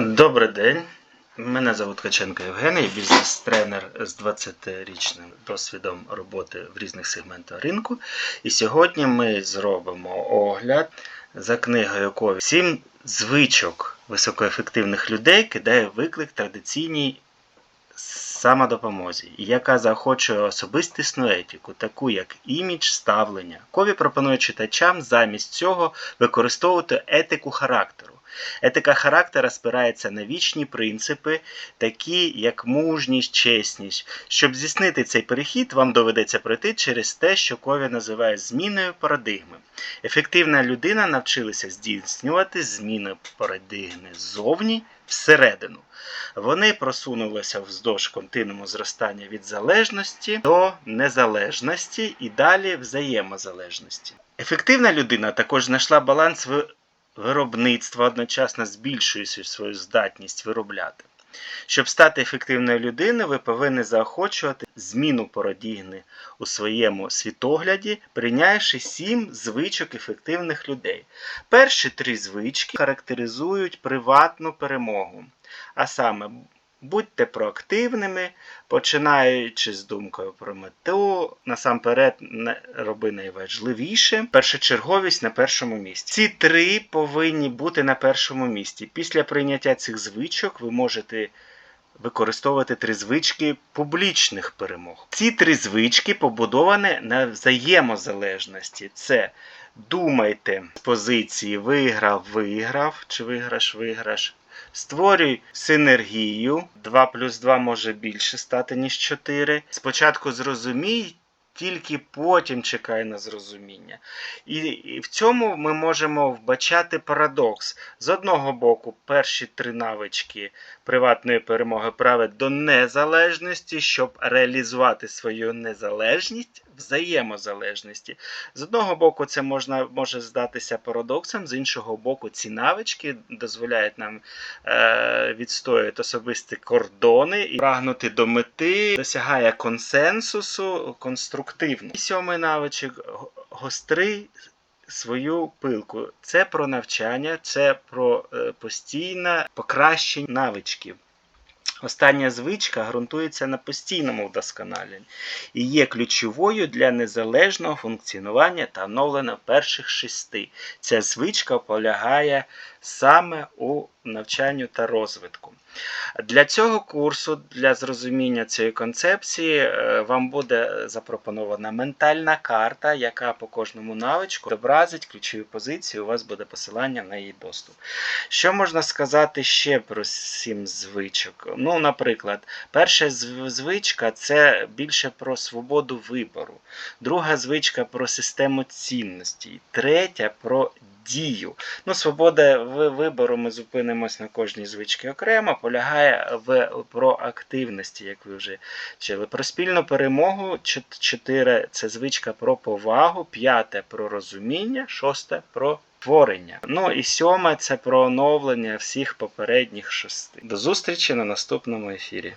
Добрий день. Мене звуть Ткаченко Євгеній, бізнес-тренер з 20-річним досвідом роботи в різних сегментах ринку. І сьогодні ми зробимо огляд за книгою Кові «Сім звичок високоефективних людей кидає виклик традиційній самодопомозі, яка заохочує особистісну етику, таку як імідж, ставлення. Кові пропонує читачам замість цього використовувати етику характеру. Етика характера спирається на вічні принципи, такі як мужність, чесність. Щоб здійснити цей перехід, вам доведеться пройти через те, що Кові називає зміною парадигми. Ефективна людина навчилася здійснювати зміни парадигми ззовні всередину. Вони просунулися вздовж континууму зростання від залежності до незалежності і далі взаємозалежності. Ефективна людина також знайшла баланс в виробництва одночасно збільшуючи свою здатність виробляти. Щоб стати ефективною людиною, ви повинні заохочувати зміну парадігми у своєму світогляді, прийнявши сім звичок ефективних людей. Перші три звички характеризують приватну перемогу, а саме будьте проактивними, починаючи з думкою про мету, насамперед роби найважливіше. Першочерговість на першому місці. Ці три повинні бути на першому місці. Після прийняття цих звичок ви можете використовувати три звички публічних перемог. Ці три звички побудовані на взаємозалежності. Це думайте з позиції виграв, виграв чи виграш, виграш. Створюй синергію. 2 плюс 2 може більше стати, ніж 4. Спочатку зрозумій, тільки потім чекай на зрозуміння. І, в цьому ми можемо вбачати парадокс. З одного боку, перші три навички приватної перемоги править до незалежності, щоб реалізувати свою незалежність взаємозалежності. З одного боку, це можна, може здатися парадоксом, з іншого боку, ці навички дозволяють нам е, відстоювати особисті кордони і прагнути до мети, досягає консенсусу конструктивно. І сьомий навичок гострий свою пилку. Це про навчання, це про е, постійне покращення навичків. Остання звичка ґрунтується на постійному вдосконаленні і є ключовою для незалежного функціонування та оновлення перших шести. Ця звичка полягає саме у навчанню та розвитку. Для цього курсу, для зрозуміння цієї концепції, е, вам буде запропонована ментальна карта, яка по кожному навичку зобразить ключові позиції. У вас буде посилання на її доступ. Що можна сказати ще про сім звичок? Ну, наприклад, перша звичка це більше про свободу вибору, друга звичка про систему цінностей, третя про дію. Ну, свобода вибору, ми зупинимось на кожній звичці окремо, полягає в проактивності, як ви вже чули. Про спільну перемогу, чот- чотири це звичка про повагу, п'яте про розуміння, шосте про творення. Ну і сьоме це про оновлення всіх попередніх шести. До зустрічі на наступному ефірі.